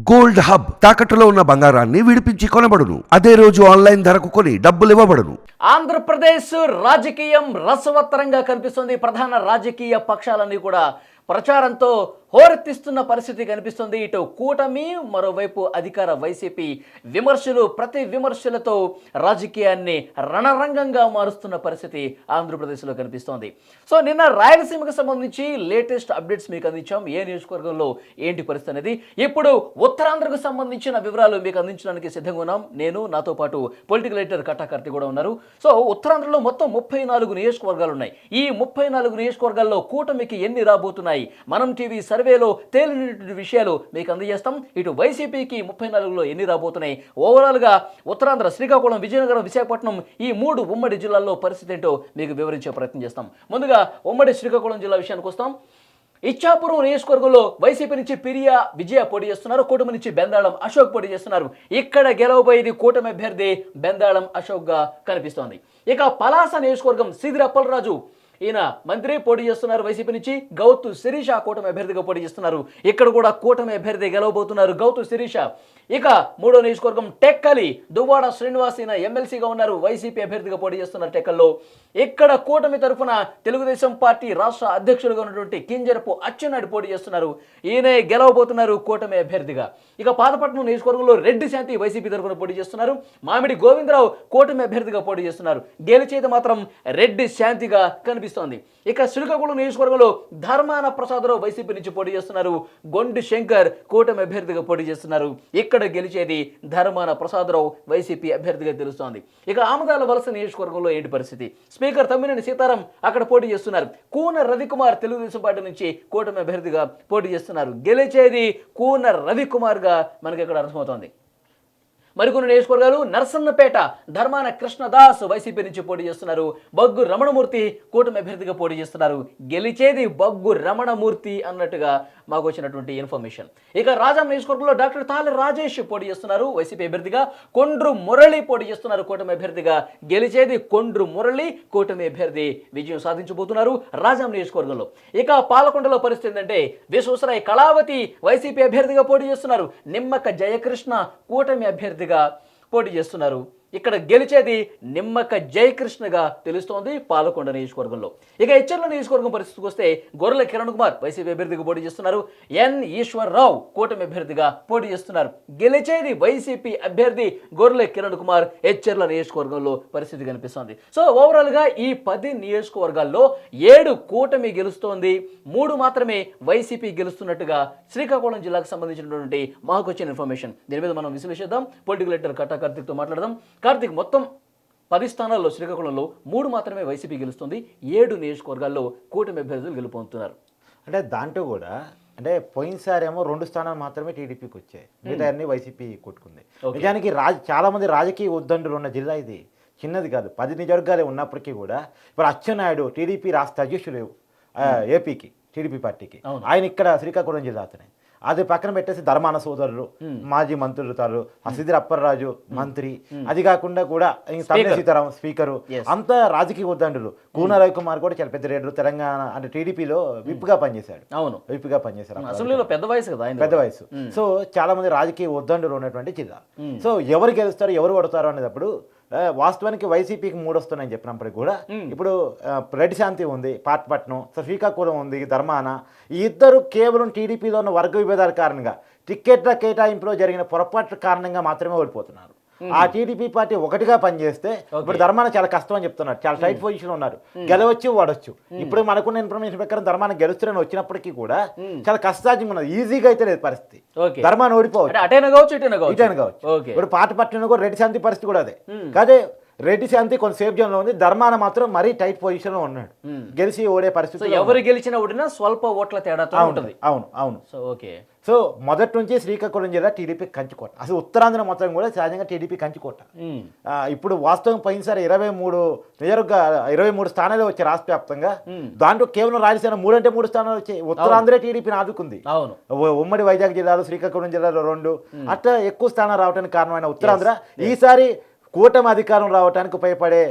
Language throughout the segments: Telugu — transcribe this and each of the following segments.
గోల్డ్ హబ్ తాకట్టులో ఉన్న బంగారాన్ని విడిపించి కొనబడును. అదే రోజు ఆన్లైన్ ధరకు కొని డబ్బులు ఇవ్వబడును. ఆంధ్రప్రదేశ్ రాజకీయం రసవత్తరంగా కనిపిస్తుంది. ప్రధాన రాజకీయ పక్షాలన్నీ కూడా ప్రచారంతో హోరెత్తిస్తున్న పరిస్థితి కనిపిస్తుంది. ఇటు కూటమి మరోవైపు అధికార వైసీపీ విమర్శలు ప్రతి విమర్శలతో రాజకీయాన్ని రణరంగంగా మారుస్తున్న పరిస్థితి ఆంధ్రప్రదేశ్లో కనిపిస్తోంది. సో నిన్న రాయలసీమకు సంబంధించి లేటెస్ట్ అప్డేట్స్ మీకు అందించాం. ఏ నియోజకవర్గంలో ఏంటి పరిస్థితి అనేది? ఇప్పుడు ఉత్తరాంధ్రకు సంబంధించిన వివరాలు మీకు అందించడానికి సిద్ధంగా ఉన్నాం. నేను నాతో పాటు పొలిటికల్ ఎడిటర్ కట్టాకర్తి కూడా ఉన్నారు. సో ఉత్తరాంధ్రలో మొత్తం ముప్పై నాలుగు నియోజకవర్గాలు ఉన్నాయి. ఈ ముప్పై నాలుగు నియోజకవర్గాల్లో కూటమికి ఎన్ని రాబోతున్నాయి? మనం టీవీ సర్వేలో తేలినటువంటి విషయాలు మీకు అందజేస్తాం. ఇటు వైసీపీకి ముప్పై నాలుగులో ఎన్ని రాబోతున్నాయి? ఓవరాల్గా ఉత్తరాంధ్ర శ్రీకాకుళం విజయనగరం విశాఖపట్నం ఈ మూడు ఉమ్మడి జిల్లాల్లో పరిస్థితి ఏంటో మీకు వివరించే ప్రయత్నం చేస్తాం. ముందుగా ఉమ్మడి శ్రీకాకుళం జిల్లా విషయానికి వస్తాం. ఇచ్చాపురం నియోజకవర్గంలో వైసీపీ నుంచి పిరియా విజయ పోటీ చేస్తున్నారు. కూటమి నుంచి బెందాళం అశోక్ పోటీ చేస్తున్నారు. ఇక్కడ గెలవబోయేది కూటమి అభ్యర్థి బెందాళం అశోక్గా కనిపిస్తోంది. ఇక పలాస నియోజకవర్గం సిదిరప్పలరాజు ఈయన మంత్రి పోటీ చేస్తున్నారు వైసీపీ నుంచి. గౌతు శిరీష కూటమి అభ్యర్థిగా పోటీ చేస్తున్నారు. ఇక్కడ కూడా కూటమి అభ్యర్థి గెలవబోతున్నారు. గౌతు శిరీష ఇక మూడో నియోజకవర్గం టెక్కలి దువ్వాడ శ్రీనివాస్ ఈయన ఎమ్మెల్సీగా ఉన్నారు. వైసీపీ అభ్యర్థిగా పోటీ చేస్తున్నారు టెక్కల్లో. ఇక్కడ కూటమి తరఫున తెలుగుదేశం పార్టీ రాష్ట్ర అధ్యక్షులుగా ఉన్నటువంటి కింజరపు అచ్చెన్నాయుడు పోటీ చేస్తున్నారు. ఈయనే గెలవబోతున్నారు కూటమి అభ్యర్థిగా. ఇక పాతపట్నం నియోజకవర్గంలో రెడ్డి శాంతి వైసీపీ తరఫున పోటీ చేస్తున్నారు. మామిడి గోవిందరావు కూటమి అభ్యర్థిగా పోటీ చేస్తున్నారు. గెలిచేది మాత్రం రెడ్డి శాంతిగా కనిపిస్తోంది. ఇక శ్రీకాకుళం నియోజకవర్గంలో ధర్మాన ప్రసాదరావు వైసీపీ నుంచి పోటీ చేస్తున్నారు. గొండి శంకర్ కూటమి అభ్యర్థిగా పోటీ చేస్తున్నారు. ఇక్కడ గెలిచేది ధర్మాన ప్రసాదరావు వైసీపీ అభ్యర్థిగా తెలుస్తోంది. ఇక ఆమదాల వలస నియోజకవర్గంలో ఏంటి పరిస్థితి? స్పీకర్ తమ్మినేని సీతారాం అక్కడ పోటీ చేస్తున్నారు. కూన రవికుమార్ తెలుగుదేశం పార్టీ నుంచి కూటమి అభ్యర్థిగా పోటీ చేస్తున్నారు. గెలిచేది కూన రవికుమార్గా మనకి ఇక్కడ అర్థమవుతోంది. మరికొన్ని నియోజకవర్గాలు నరసన్నపేట ధర్మాన కృష్ణదాస్ వైసీపీ నుంచి పోటీ చేస్తున్నారు. బగ్గు రమణమూర్తి కూటమి అభ్యర్థిగా పోటీ చేస్తున్నారు. గెలిచేది బగ్గు రమణమూర్తి అన్నట్టుగా మాకు వచ్చినటువంటి ఇన్ఫర్మేషన్. ఇక రాజాం నియోజకవర్గంలో డాక్టర్ తాలి రాజేష్ పోటీ చేస్తున్నారు. వైసీపీ అభ్యర్థిగా కొండ్రు మురళి పోటీ చేస్తున్నారు. కూటమి అభ్యర్థిగా గెలిచేది కొండ్రు మురళి కూటమి అభ్యర్థి విజయం సాధించబోతున్నారు రాజాం నియోజకవర్గంలో. ఇక పాలకొండలో పరిస్థితి ఏంటంటే విశ్వసరాయ్ కళావతి వైసీపీ అభ్యర్థిగా పోటీ చేస్తున్నారు. నిమ్మక జయకృష్ణ కూటమి అభ్యర్థి అభ్యర్థిగా పోటీ చేస్తున్నారు. ఇక్కడ గెలిచేది నిమ్మక జయకృష్ణగా తెలుస్తోంది పాలకొండ నియోజకవర్గంలో. ఇక హెచ్చర్ల నియోజకవర్గం పరిస్థితికి వస్తే గొర్రెల కిరణ్ కుమార్ వైసీపీ అభ్యర్థిగా పోటీ చేస్తున్నారు. ఎన్ ఈశ్వరరావు కూటమి అభ్యర్థిగా పోటీ చేస్తున్నారు. గెలిచేది వైసీపీ అభ్యర్థి గొర్రెల కిరణ్ కుమార్ హెచ్చర్ల నియోజకవర్గంలో పరిస్థితి కనిపిస్తోంది. సో ఓవరాల్గా ఈ పది నియోజకవర్గాల్లో ఏడు కూటమి గెలుస్తోంది. మూడు మాత్రమే వైసీపీ గెలుస్తున్నట్టుగా శ్రీకాకుళం జిల్లాకు సంబంధించినటువంటి మాకు వచ్చిన ఇన్ఫర్మేషన్. దీని మీద మనం విశ్లేషిద్దాం. పొలిటికల్ ఎడిటర్ కట్టా కార్తిక్తో మాట్లాడదాం. కార్తిక్ మొత్తం పది స్థానాల్లో శ్రీకాకుళంలో మూడు మాత్రమే వైసీపీ గెలుస్తుంది. ఏడు నియోజకవర్గాల్లో కూటమి అభ్యర్థులు గెలుపొందుతున్నారు. అంటే దాంట్లో కూడా అంటే పోయినసారి ఏమో రెండు స్థానాలు మాత్రమే టీడీపీకి వచ్చాయి. మిగతా అన్ని వైసీపీ కొట్టుకుంది. నిజానికి రాజ చాలా మంది రాజకీయ ఉద్దండులు ఉన్న జిల్లా ఇది. చిన్నది కాదు. పది నియోజకవర్గాలే ఉన్నప్పటికీ కూడా ఇప్పుడు అచ్చెన్నాయుడు టీడీపీ రాష్ట్ర అధ్యక్షులు ఆ, ఏపీకి టీడీపీ పార్టీకి. ఆయన ఇక్కడ శ్రీకాకుళం జిల్లా అతనే. అది పక్కన పెట్టేసి ధర్మాన సోదరులు మాజీ మంత్రులు సిద్దిరి అప్పలరాజు మంత్రి. అది కాకుండా కూడా తమ్మినేని సీతారాం స్పీకరు. అంతా రాజకీయ ఉద్దండులు. కూన రవికుమార్ కూడా చాలా పెద్ద రేడు తెలంగాణ అంటే టీడీపీలో విప్గా పనిచేశాడు. అవును. విప్గా పనిచేశారు. అసెంబ్లీలో పెద్ద వయసు కదా పెద్ద వయసు. సో చాలా మంది రాజకీయ ఉద్దండులు ఉన్నటువంటి జిల్లా. సో ఎవరు గెలుస్తారు ఎవరు కొడతారు అనేటప్పుడు వాస్తవానికి వైసీపీకి మూడు వస్తున్నాయని చెప్పినప్పటికీ కూడా ఇప్పుడు ఆ, రెడ్డి శాంతి ఉంది పాట్పట్నం శ్రీకాకుళం ఉంది ధర్మాన ఈ ఇద్దరు కేవలం టీడీపీలో ఉన్న వర్గ విభేదాల కారణంగా టిక్కెట్ల కేటాయింపులో జరిగిన పొరపాట్ల కారణంగా మాత్రమే ఓడిపోతున్నారు. ఆ టీడీపీ పార్టీ ఒకటిగా పనిచేస్తే ఇప్పుడు ధర్మాన చాలా కష్టం అని చెప్తున్నారు. చాలా టైట్ పొజిషన్ ఉన్నారు. గెలవచ్చు వాడొచ్చు ఇప్పుడు మనకున్న ఇన్ఫర్మేషన్ ప్రకారం ధర్మాన గెలుస్తారని వచ్చినప్పటికీ కూడా చాలా కష్టసాధ్యంగా ఉన్నది. ఈజీగా అయితే లేదు పరిస్థితి. ధర్మాన ఓడిపోవచ్చు. ఇటైనా కావచ్చు. ఇప్పుడు పాట పట్టిన కూడా రెడ్డి శాంతి పరిస్థితి కూడా అదే. కాదే రెడ్డి శాంతి కొంత సేఫ్ జోన్లో ఉంది. ధర్మాన మాత్రం మరీ టైట్ పొజిషన్లో ఉన్నాడు గెలిచి ఓడే పరిస్థితి ఎవరు గెలిచినా ఓడినా స్వల్ప ఓట్ల తేడాతో ఉంటుంది. అవును అవును. So okay. సో మొదటి నుంచి శ్రీకాకుళం జిల్లా టీడీపీ కంచుకోట. అసలు ఉత్తరాంధ్ర మొత్తం కూడా సహజంగా టీడీపీ కంచుకోట. ఇప్పుడు వాస్తవం పోయినసారి ఇరవై మూడు నిజరుగా ఇరవై మూడు స్థానాలు వచ్చాయి రాష్ట్ర వ్యాప్తంగా దాంట్లో కేవలం రాజధాని మూడు అంటే మూడు స్థానాలు వచ్చాయి. ఉత్తరాంధ్ర టీడీపీని ఆదుకుంది. ఉమ్మడి వైజాగ్ జిల్లాలో శ్రీకాకుళం జిల్లాలో రెండు. అట్లా ఎక్కువ స్థానాలు రావడానికి కారణమైన ఉత్తరాంధ్ర. ఈసారి కూటమి అధికారం రావడానికి ఉపయోగపడే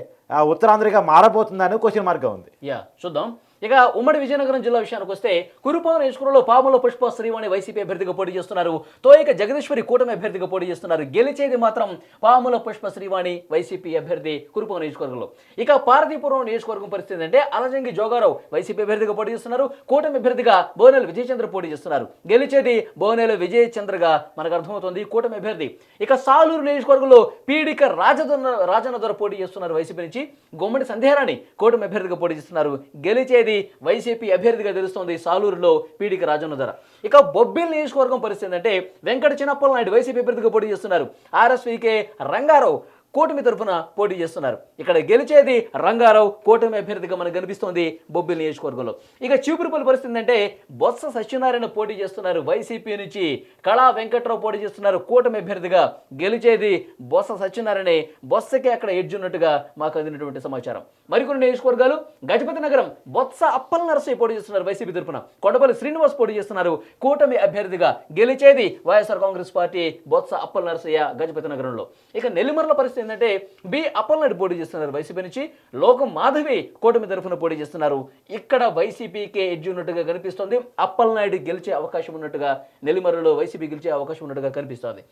ఉత్తరాంధ్రగా మారబోతుందని క్వశ్చన్ మార్క్గా ఉంది. యా చూద్దాం. ఇక ఉమ్మడి విజయనగరం జిల్లా విషయానికి వస్తే కురుపాం నియోజకవర్గంలో పాముల పుష్ప శ్రీవాణి వైసీపీ అభ్యర్థిగా పోటీ చేస్తున్నారు. తోయిక జగదీశ్వరి కూటమి అభ్యర్థిగా పోటీ చేస్తున్నారు. గెలిచేది మాత్రం పాముల పుష్ప శ్రీవాణి వైసీపీ అభ్యర్థి కురుపాం నియోజకవర్గంలో. ఇక పార్వతీపురం నియోజకవర్గం పరిస్థితి అంటే అలజంగి జోగారావు వైసీపీ అభ్యర్థిగా పోటీ చేస్తున్నారు. కూటమి అభ్యర్థిగా బోనెల విజయచంద్ర పోటీ చేస్తున్నారు. గెలిచేది బోనెల విజయచంద్రగా మనకు అర్థమవుతుంది కూటమి అభ్యర్థి. ఇక సాలూరు నియోజకవర్గంలో పీడిక రాజదొన్న రాజన్న ద్వారా పోటీ చేస్తున్నారు వైసీపీ నుంచి. గుమ్మడి సంధ్యారాణి కూటమి అభ్యర్థిగా పోటీ చేస్తున్నారు. గెలిచేది వైసీపీ అభ్యర్థిగా తెలుస్తోంది సాలూరులో పీడిక రాజన్న ధర ఇక బొబ్బిల్ నియోజకవర్గం పరిస్థితి అంటే వెంకట చిన్నప్పల నాయుడు వైసీపీ అభ్యర్థిగా పోటీ చేస్తున్నారు. ఆర్ఎస్వికే రంగారావు కూటమి తరఫున పోటీ చేస్తున్నారు. ఇక్కడ గెలిచేది రంగారావు కూటమి అభ్యర్థిగా మనకు కనిపిస్తోంది బొబ్బిలి నియోజకవర్గంలో. ఇక చూపురుపల్లి పరిస్థితి అంటే బొత్స సత్యనారాయణ పోటీ చేస్తున్నారు వైసీపీ నుంచి. కళా వెంకట్రావు పోటీ చేస్తున్నారు కూటమి అభ్యర్థిగా. గెలిచేది బొత్స సత్యనారాయణ. బొత్సకే అక్కడ ఎడ్జ్ ఉన్నట్టుగా మాకు అందినటువంటి సమాచారం. మరికొన్ని నియోజకవర్గాలు గజపతి నగరం బొత్స అప్పల నరసయ్య పోటీ చేస్తున్నారు వైసీపీ తరఫున కొండపల్లి శ్రీనివాస్ పోటీ చేస్తున్నారు కూటమి అభ్యర్థిగా. గెలిచేది YSR Congress party Botsa Appala Narasayya Gajapati నగరంలో. ఇక నెల్లిమర్ల పరిస్థితి ఏంటంటే బి అప్పలనాయుడు పోటీ చేస్తున్నారు వైసీపీ నుంచి లోకం మాధవి కూటమి తరఫున పోటీ చేస్తున్నారు. ఇక్కడ వైసీపీకే ఎడ్జ్ ఉన్నట్టుగా కనిపిస్తోంది. అప్పలనాయుడు గెలిచే అవకాశం ఉన్నట్టుగా నెల్లిమర్లలో వైసీపీ గెలిచే అవకాశం ఉన్నట్టుగా కనిపిస్తోంది.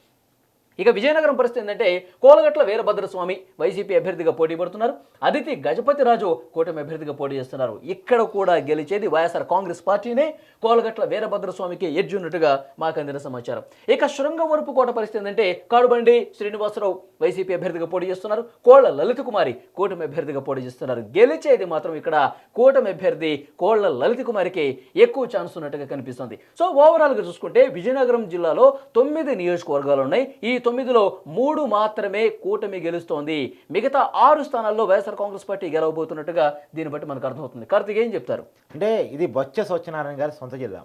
ఇక విజయనగరం పరిస్థితి ఏంటంటే కోలగట్ల వీరభద్రస్వామి వైసీపీ అభ్యర్థిగా పోటీ పడుతున్నారు. అదితి గజపతి రాజు కూటమి అభ్యర్థిగా పోటీ చేస్తున్నారు. ఇక్కడ కూడా గెలిచేది వైఎస్ఆర్ కాంగ్రెస్ పార్టీనే. కోలగట్ల వీరభద్రస్వామికి ఎడ్జున్నట్టుగా మాకు అందిన సమాచారం. ఇక శృంగవరపు కోట పరిస్థితి ఏంటంటే కాడుబండి శ్రీనివాసరావు వైసీపీ అభ్యర్థిగా పోటీ చేస్తున్నారు. కోళ్ళ లలిత కుమారి కూటమి అభ్యర్థిగా పోటీ చేస్తున్నారు. గెలిచేది మాత్రం ఇక్కడ కూటమి అభ్యర్థి కోళ్ళ లలిత కుమారికి ఎక్కువ ఛాన్స్ ఉన్నట్టుగా కనిపిస్తుంది. సో ఓవరాల్గా చూసుకుంటే విజయనగరం జిల్లాలో తొమ్మిది నియోజకవర్గాలు ఉన్నాయి. ఈ తొమ్మిదిలో మూడు మాత్రమే కూటమి గెలుస్తోంది. మిగతా ఆరు స్థానాల్లో వైఎస్ఆర్ కాంగ్రెస్ పార్టీ గెలవబోతున్నట్టుగా దీన్ని బట్టి మనకు అర్థమవుతుంది. కార్తీక్ ఏం చెప్తారు? అంటే ఇది బొచ్చ సత్యనారాయణ గారి సొంత జిల్లా.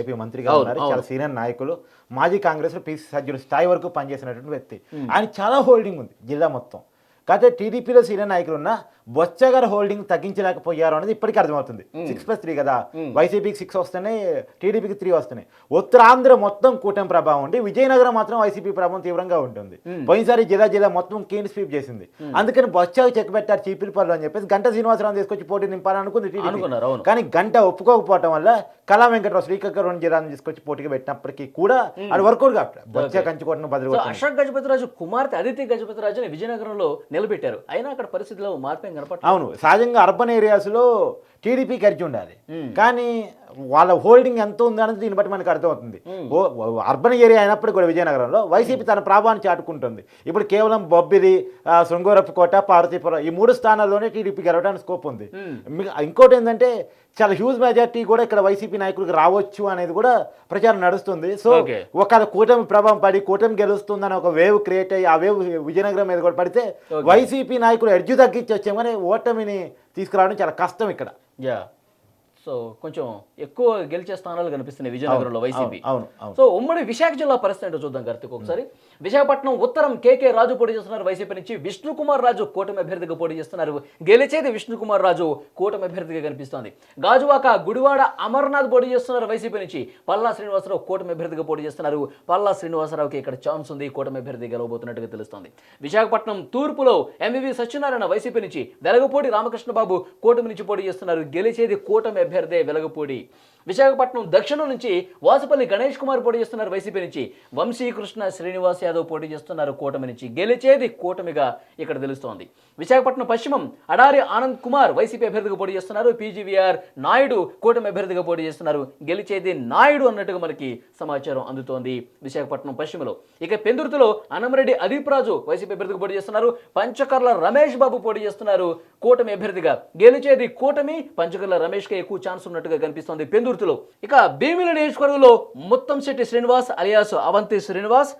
ఏపీ మంత్రిగా ఉన్నారు. చాలా సీనియర్ నాయకులు మాజీ కాంగ్రెస్ పీసీ సభ్యులు స్థాయి వరకు పనిచేసినటువంటి వ్యక్తి. ఆయన చాలా హోల్డింగ్ ఉంది జిల్లా మొత్తం. కాకపోతే టీడీపీలో సీనియర్ నాయకులు ఉన్న బొచ్చ గారి హోల్డింగ్ తగ్గించలేకపోయారు అనేది ఇప్పటికీ అర్థమవుతుంది. సిక్స్ ప్లస్ త్రీ కదా. వైసీపీకి సిక్స్ వస్తున్నాయి టీడీపీకి త్రీ వస్తున్నాయి. ఉత్తరాంధ్ర మొత్తం కూటమి ప్రభావం ఉండి విజయనగరం మాత్రం వైసీపీ ప్రభావం తీవ్రంగా ఉంటుంది. పోయినసారి జిల్లా జిల్లా మొత్తం క్లీన్ స్వీప్ చేసింది. అందుకని బొచ్చకు చెక్ పెట్టారు చీపిరిపల్లి అని చెప్పేసి గంట శ్రీనివాసరావు తీసుకొచ్చి పోటీ నింపాలనుకుంది టీడీపీ. కానీ గంట ఒప్పుకోకపోవటం వల్ల కళా వెంకటరావు శ్రీకాకుళం జిల్లాను తీసుకొచ్చి పోటీకి పెట్టినప్పటికీ కూడా అది వర్కౌట్ కావట్లేదు బొచ్చ కంచుకోవడం బదులు అశోక్ గజపతిరాజు కుమార్తె అదితి గజపతిరాజుని విజయనగరంలో నిలబెట్టారు. అయినా అక్కడ పరిస్థితిలో మార్పు కనపట్లేదు అవును సహజంగా అర్బన్ ఏరియాస్లో టీడీపీ ఖర్చు ఉండాలి. కానీ వాళ్ళ హోల్డింగ్ ఎంత ఉంది అనేది దీన్ని బట్టి మనకు అర్థమవుతుంది. అర్బన్ ఏరియా అయినప్పటికీ కూడా విజయనగరంలో వైసీపీ తన ప్రభావాన్ని చాటుకుంటుంది. ఇప్పుడు కేవలం బొబ్బిలి ఆ, శృంగవరపు కోట పార్వతీపురం ఈ మూడు స్థానాల్లోనే టీడీపీ గెలవడానికి స్కోప్ ఉంది. ఇంకోటి ఏంటంటే చాలా హ్యూజ్ మెజార్టీ కూడా ఇక్కడ వైసీపీ నాయకులకు రావచ్చు అనేది కూడా ప్రచారం నడుస్తుంది. So Okay. ఒక కూటమి ప్రభావం పడి కూటమి గెలుస్తుందని ఒక వేవ్ క్రియేట్ అయ్యి ఆ వేవ్ విజయనగరం మీద కూడా పడితే వైసీపీ నాయకులు ఎడ్జు తగ్గించి వచ్చాం కానీ ఓటమిని తీసుకురావడం చాలా కష్టం ఇక్కడ. యా సో కొంచెం ఎక్కువ గెలిచే స్థానాలు కనిపిస్తున్నాయి విజయనగరంలో వైసీపీ. అవును సో ఉమ్మడి విశాఖ జిల్లా పరిస్థితి ఏంటో చూద్దాం కార్తీక్ ఒకసారి. విశాఖపట్నం ఉత్తరం కేకే రాజు పోటీ చేస్తున్నారు వైసీపీ నుంచి. విష్ణుకుమార్ రాజు కూటమి అభ్యర్థిగా పోటీ చేస్తున్నారు. గెలిచేది విష్ణుకుమార్ రాజు కూటమి అభ్యర్థిగా కనిపిస్తోంది. గాజువాక గుడివాడ అమర్నాథ్ పోటీ చేస్తున్నారు వైసీపీ నుంచి. పల్లా శ్రీనివాసరావు కూటమి అభ్యర్థిగా పోటీ చేస్తున్నారు. పల్లా శ్రీనివాసరావుకి ఇక్కడ ఛాన్స్ ఉంది కూటమి అభ్యర్థి గెలవబోతున్నట్టుగా తెలుస్తోంది. విశాఖపట్నం తూర్పులో ఎంవివి సత్యనారాయణ వైసీపీ నుంచి. వెలగపూడి రామకృష్ణబాబు కూటమి నుంచి పోటీ చేస్తున్నారు. గెలిచేది కూటమి అభ్యర్థి వెలగపూడి విశాఖపట్నం దక్షిణం నుంచి వాసుపల్లి గణేష్ కుమార్ పోటీ చేస్తున్నారు వైసీపీ నుంచి. వంశీకృష్ణ శ్రీనివాస్ యాదవ్ పోటీ చేస్తున్నారు కూటమి నుంచి. గెలిచేది కూటమిగా ఇక్కడ తెలుస్తోంది. విశాఖపట్నం పశ్చిమం అడారి ఆనంద్ కుమార్ వైసీపీ అభ్యర్థిగా పోటీ చేస్తున్నారు. పీజీవీఆర్ నాయుడు కూటమి అభ్యర్థిగా పోటీ చేస్తున్నారు. గెలిచేది నాయుడు అన్నట్టుగా మనకి సమాచారం అందుతోంది విశాఖపట్నం పశ్చిమలో. ఇక పెందుర్తిలో అనంరెడ్డి అదీప్ రాజు వైసీపీ అభ్యర్థిగా పోటీ చేస్తున్నారు. పంచకర్ల రమేష్ బాబు పోటీ చేస్తున్నారు. కూటమి అభ్యర్థిగా గెలిచేది కూటమి పంచకర్ల రమేష్కే ఎక్కువ ఛాన్స్ ఉన్నట్టుగా కనిపిస్తోంది పెందుర్తిలో ఇక భీమిల నియోజకవర్గంలో ముత్తంశెట్టి శ్రీనివాస్ అలియాస్ అవంతి శ్రీనివాస్.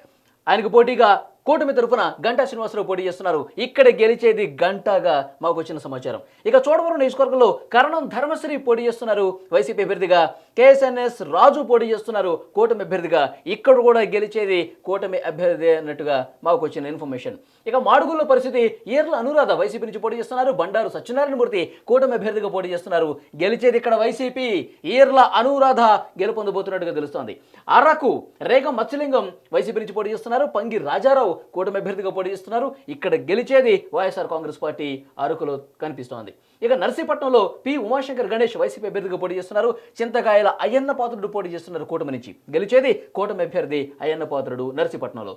ఆయనకు పోటీగా కూటమి తరఫున గంటా శ్రీనివాసరావు పోటీ చేస్తున్నారు. ఇక్కడ గెలిచేది గంటాగా మాకు వచ్చిన సమాచారం. ఇక చోడవరం నియోజకవర్గంలో కరణం ధర్మశ్రీ పోటీ చేస్తున్నారు. వైసీపీ అభ్యర్థిగా కేఎస్ఎన్ఎస్ రాజు పోటీ చేస్తున్నారు కూటమి అభ్యర్థిగా. ఇక్కడ కూడా గెలిచేది కూటమి అభ్యర్థి అన్నట్టుగా మాకు వచ్చిన ఇన్ఫర్మేషన్. ఇక మాడుగుల్లో పరిస్థితి ఈర్ల అనురాధ వైసీపీ నుంచి పోటీ చేస్తున్నారు. బండారు సత్యనారాయణమూర్తి కూటమి అభ్యర్థిగా పోటీ చేస్తున్నారు. గెలిచేది ఇక్కడ వైసీపీ. ఈర్ల అనురాధ గెలుపొందబోతున్నట్టుగా తెలుస్తోంది. అరకు రేగం మత్స్యలింగం వైసీపీ నుంచి పోటీ చేస్తున్నారు. పంగి రాజారావు కూటమి అభ్యర్థిగా పోటీ చేస్తున్నారు. ఇక్కడ గెలిచేది వైఎస్ఆర్ కాంగ్రెస్ పార్టీ అరకులో కనిపిస్తోంది. ఇక నర్సీపట్నంలో పి ఉమాశంకర్ గణేష్ వైసీపీ అభ్యర్థిగా పోటీ చేస్తున్నారు. చింతకాయల అయ్యన్న పాత్రుడు పోటీ చేస్తున్నారు కూటమి నుంచి. గెలిచేది కూటమి అభ్యర్థి అయ్యన్న పాత్రుడు నర్సీపట్నంలో.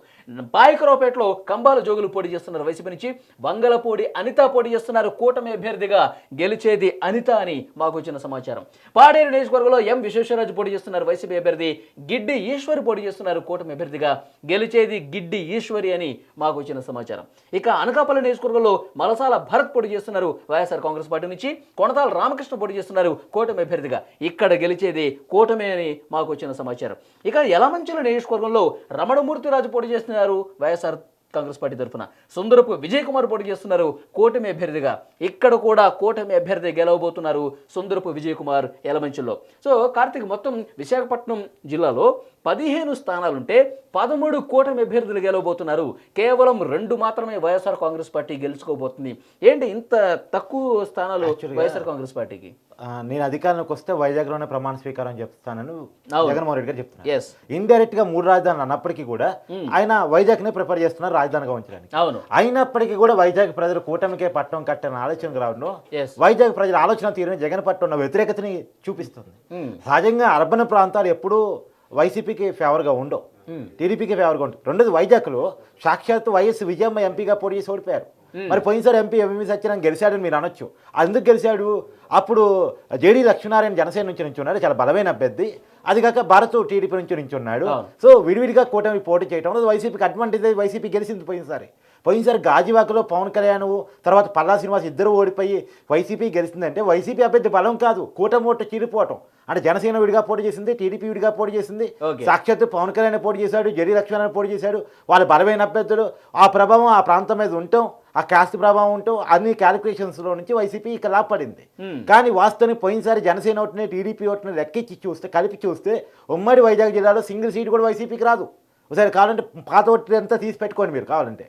పాయకరావుపేటలో కంబాల జోగులు పోటీ చేస్తున్నారు వైసీపీ నుంచి. వంగలపూడి అనిత పోటీ చేస్తున్నారు కూటమి అభ్యర్థిగా. గెలిచేది అనిత అని మాకు వచ్చిన సమాచారం. పాడేరు నియోజకవర్గంలో ఎం విశ్వేశ్వరరాజు పోటీ చేస్తున్నారు వైసీపీ అభ్యర్థి. గిడ్డి ఈశ్వరి పోటీ చేస్తున్నారు కూటమి అభ్యర్థిగా. గెలిచేది గిడ్డి ఈశ్వరి అని మాకు వచ్చిన సమాచారం. ఇక అనకాపల్లి నియోజకవర్గంలో మలసాల భరత్ పోటీ చేస్తున్నారు వైఎస్ఆర్ కాంగ్రెస్ పార్టీ నుంచి కొనతాల రామకృష్ణ పోటీ చేస్తున్నారు కూటమి అభ్యర్థిగా. ఇక్కడ గెలిచేది కూటమి అని మాకు వచ్చిన సమాచారం. ఇక యలమంచుల నియోజకవర్గంలో రమణమూర్తిరాజు పోటీ చేస్తున్నారు వైఎస్ఆర్ కాంగ్రెస్ పార్టీ తరఫున. సుందరపు విజయ్ కుమార్ పోటీ చేస్తున్నారు కూటమి అభ్యర్థిగా. ఇక్కడ కూడా కూటమి అభ్యర్థి గెలవబోతున్నారు సుందరపు విజయ్ కుమార్ ఎలమంచిలో సో కార్తీక్ మొత్తం విశాఖపట్నం జిల్లాలో పదిహేను స్థానాలుంటే పదమూడు కూటమి అభ్యర్థులు గెలవబోతున్నారు. కేవలం రెండు మాత్రమే వైఎస్ఆర్ కాంగ్రెస్ పార్టీ గెలుచుకోబోతుంది. ఏంటి ఇంత తక్కువ స్థానాలు వైఎస్ఆర్ కాంగ్రెస్ పార్టీకి? నేను అధికారంలోకి వస్తే వైజాగ్లోనే ప్రమాణ స్వీకారం చెప్తానని. జగన్మోహన్ రెడ్డి గారు చెప్తున్నారు. ఇండైరెక్ట్గా మూడు రాజధానులు అన్నప్పటికీ కూడా ఆయన వైజాగ్ నే ప్రిపేర్ చేస్తున్నారు రాజధానిగా ఉంచడానికి. అవును. అయినప్పటికీ కూడా వైజాగ్ ప్రజలు కూటమికే పట్టణం కట్టని ఆలోచనకు రావడం. వైజాగ్ ప్రజల ఆలోచన తీరుని జగన్ పట్ల ఉన్న వ్యతిరేకతని చూపిస్తుంది. సహజంగా అర్బన్ ప్రాంతాలు ఎప్పుడూ వైసీపీకి ఫేవర్గా ఉండవు. టీడీపీకి ఫేవర్గా ఉంటాయి రెండోది వైజాగ్లో సాక్షాత్ వైఎస్ విజయమ్మ ఎంపీగా పోటీ చేసి ఓడిపోయారు మరి పోయినసారి ఎంపీ ఎంఎంఈ సత్యనారాయణ గెలిచాడని మీరు అనొచ్చు. అందుకు గెలిచాడు? అప్పుడు జేడీ లక్ష్మీనారాయణ జనసేన నుంచి నుంచి ఉన్నాడు చాలా బలమైన అభ్యర్థి. అది కాక భారత్ టీడీపీ నుంచి నుంచి ఉన్నాడు అవును. సో విడివిడిగా కూటమి పోటీ చేయడం వైసీపీకి అడ్వాంటేజ్ వైసీపీ గెలిచింది పోయినసారి. పోయినసారి గాజువాకలో పవన్ కళ్యాణ్ తర్వాత పల్లా శ్రీనివాస్ ఇద్దరు ఓడిపోయి వైసీపీ గెలిచిందంటే వైసీపీ అభ్యర్థి బలం కాదు. కూటమి ఓటు చీలిపోవటం. అంటే జనసేన విడిగా పోటీ చేసింది టీడీపీ విడిగా పోటీ చేసింది. సాక్షాత్తు పవన్ కళ్యాణ్ పోటీ చేశాడు జడి లక్ష్మణ్ పోటీ చేశాడు. వాళ్ళ బలమైన అభ్యర్థులు. ఆ ప్రభావం ఆ ప్రాంతం మీద ఉండటం ఆ కాస్ట్ ప్రభావం ఉండటం అన్ని క్యాలిక్యులేషన్స్లో నుంచి వైసీపీ ఇక్కడ లాభపడింది. కానీ వాస్తవానికి పోయినసారి జనసేన ఓటుని టీడీపీ ఓటుని లెక్కించి చూస్తే కలిపి చూస్తే ఉమ్మడి వైజాగ్ జిల్లాలో సింగిల్ సీట్ కూడా వైసీపీకి రాదు. ఒకసారి కావాలంటే పాత ఓట్లు అంతా తీసి పెట్టుకోండి మీరు కావాలంటే.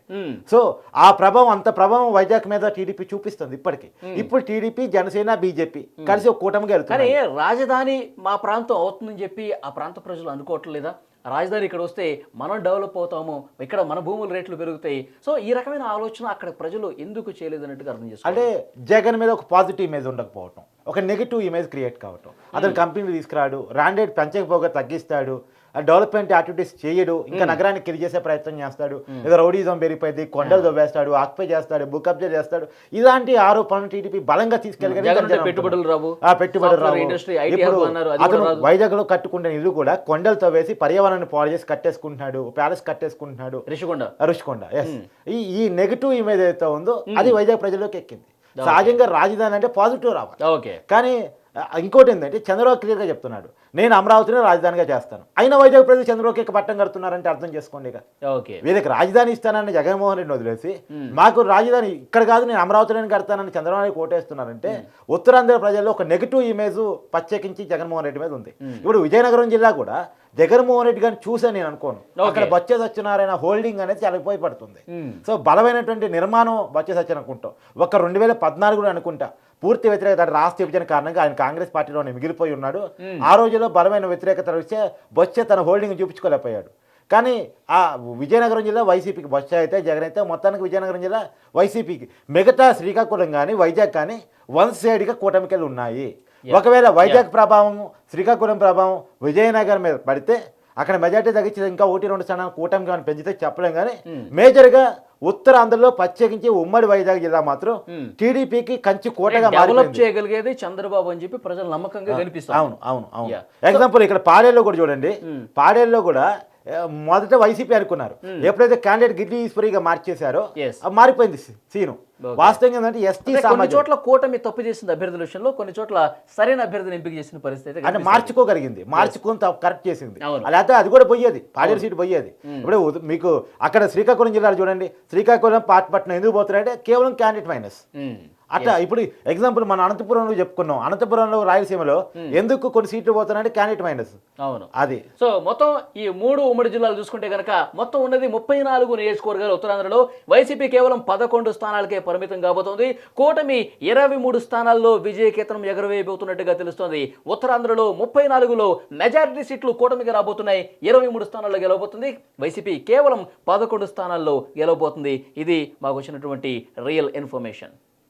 సో ఆ ప్రభావం అంత ప్రభావం వైజాగ్ మీద టీడీపీ చూపిస్తుంది ఇప్పటికి. ఇప్పుడు టీడీపీ జనసేన బీజేపీ కలిసి ఒక కూటమిగా కానీ వెళ్తున్నారు రాజధాని మా ప్రాంతం అవుతుందని చెప్పి ఆ ప్రాంత ప్రజలు అనుకోవట్లేదా? రాజధాని ఇక్కడ వస్తే మనం డెవలప్ అవుతాము ఇక్కడ మన భూముల రేట్లు పెరుగుతాయి. సో ఈ రకమైన ఆలోచన అక్కడ ప్రజలు ఎందుకు చేయలేదు అన్నట్టుగా అర్థం చేసుకోవాలి. అంటే జగన్ మీద ఒక పాజిటివ్ ఇమేజ్ ఉండకపోవటం ఒక నెగిటివ్ ఇమేజ్ క్రియేట్ కావటం. అతను కంపెనీలు తీసుకురాడు ర్యాండెడ్ పెంచకపోగా తగ్గిస్తాడు డెవలప్మెంట్ యాక్టివిటీస్ చేయడు. ఇంకా నగరాన్ని కిరి చేసే ప్రయత్నం చేస్తాడు. ఏదో రౌడీజం పెరిగిపోయింది కొండలు దొబ్బేస్తాడు ఆక్యుపై చేస్తాడు బుక్ అప్ చేస్తాడు. ఇలాంటి ఆరోపణలు టీడీపీ బలంగా తీసుకెళ్ళగలిగి జగన్ ఉంటే జనం పెట్టుబడులు రావు. రావు. ఇప్పుడు అతను. వైజాగ్లో కట్టుకుంటున్న ఇల్లు కూడా కొండలతో వేసి పర్యావరణాన్ని పాడు చేసి కట్టేసుకుంటున్నాడు ప్యాలెస్ కట్టేసుకుంటున్నాడు. రిషికొండ. రుషికొండ ఎస్ ఈ నెగిటివ్ ఇమేజ్ అయితే ఉందో అది వైజాగ్ ప్రజల్లోకి ఎక్కింది. సహజంగా రాజధాని అంటే పాజిటివ్ రావాలి. కానీ ఇంకోటి ఏంటంటే చంద్రబాబు క్లియర్గా చెప్తున్నాడు నేను అమరావతిని రాజధానిగా చేస్తాను. అయినా వైజాగ్ ప్రజలు చంద్రబాబుకి పట్టం కడుతున్నారంటే అర్థం చేసుకోండి ఇక. ఓకే. వీళ్ళకి రాజధాని ఇస్తానని జగన్మోహన్ రెడ్డిని వదిలేసి మాకు రాజధాని ఇక్కడ కాదు నేను అమరావతిలోనే కడతానని చంద్రబాబు ఓటేస్తున్నారంటే ఉత్తరాంధ్ర ప్రజల్లో ఒక నెగిటివ్ ఇమేజ్ ప్రత్యేకించి జగన్మోహన్ రెడ్డి మీద ఉంది. ఇప్పుడు విజయనగరం జిల్లా కూడా జగన్మోహన్ రెడ్డి గారిని చూసా నేను అనుకోను. అక్కడ బొత్స సత్యనారాయణ హోల్డింగ్ అనేది చాలా ఉపయోగపడుతుంది సో బలమైనటువంటి నిర్మాణం బొత్స సత్యన అనుకుంటాం. ఒక రెండు వేల పద్నాలుగులో అనుకుంటా. పూర్తి వ్యతిరేకత రాష్ట్ర విభజన కారణంగా ఆయన కాంగ్రెస్ పార్టీలోనే మిగిలిపోయి ఉన్నాడు. ఆ రోజుల్లో బలమైన వ్యతిరేకత వస్తే బొత్స తన హోల్డింగ్ చూపించుకోలేకపోయాడు. కానీ ఆ విజయనగరం జిల్లా వైసీపీకి బొత్స అయితే జగన్ అయితే మొత్తానికి విజయనగరం జిల్లా వైసీపీకి. మిగతా శ్రీకాకుళం కానీ వైజాగ్ కానీ వన్ సైడ్గా కూటమికలు ఉన్నాయి. ఒకవేళ వైజాగ్ ప్రభావం శ్రీకాకుళం ప్రభావం విజయనగరం మీద పడితే అక్కడ మెజార్టీ తగ్గించి ఇంకా ఒకటి రెండు స్థానాలు కూటమి కానీ పెంచితే చెప్పలేం కానీ మేజర్గా ఉత్తరాంధ్రలో ప్రత్యేకించి ఉమ్మడి వైజాగ్ జిల్లా మాత్రం టీడీపీకి కంచి కోటగా డెవలప్ చేయగలిగేది చంద్రబాబు అని చెప్పి ప్రజలు నమ్మకంగా కనిపిస్తుంది అవును అవును అవును. ఎగ్జాంపుల్ ఇక్కడ పాడేరులో కూడా చూడండి. పాడేరులో కూడా ఏ, మొదట వైసీపీ అనుకున్నారు. ఎప్పుడైతే క్యాండిడేట్ గిడ్డి ఈశ్వరిగా మార్చేశారో మారిపోయింది సీను. వాస్తవంగా ఏంటంటే ఎస్టీ కొన్ని చోట్ల కూటమి తప్పు చేసింది అభ్యర్థుల విషయంలో కొన్ని చోట్ల సరైన అభ్యర్థిని ఎంపిక చేసిన పరిస్థితి అంటే. మార్చుకోగలిగింది. మార్చుకుని కరెక్ట్ చేసింది. లేకపోతే అది కూడా పోయేది. పాడేరు సీట్ పోయేది. ఇప్పుడు ఉద- మీకు అక్కడ శ్రీకాకుళం జిల్లాలో చూడండి. శ్రీకాకుళం పాటపట్నం ఎందుకు పోతున్నారంటే కేవలం క్యాండిడేట్ మైనస్. అట్లా ఇప్పుడు ఎగ్జాంపుల్ మన అనంతపురంలో చెప్పుకున్నాం. అనంతపురంలో రాయలసీమలో ఎందుకు కొన్ని సీట్లు పోతున్నాయంటే క్యాండిడేట్ మైనస్ అవును. అది. సో మొత్తం ఈ మూడు ఉమ్మడి జిల్లాలు చూసుకుంటే కనుక మొత్తం ఉన్నది ముప్పై నాలుగు నియోజకవర్గాలు ఉత్తరాంధ్రలో వైసీపీ కేవలం పదకొండు స్థానాలకే పరిమితం కాబోతోంది. కూటమి ఇరవై మూడు స్థానాల్లో విజయకేతనం ఎగరవేయబోతున్నట్టుగా తెలుస్తోంది. ఉత్తరాంధ్రలో ముప్పై నాలుగులో మెజారిటీ సీట్లు కూటమికి రాబోతున్నాయి. ఇరవై మూడు స్థానాల్లో గెలవబోతుంది. వైసీపీ కేవలం పదకొండు స్థానాల్లో గెలవబోతుంది. ఇది మాకు వచ్చినటువంటి రియల్ ఇన్ఫర్మేషన్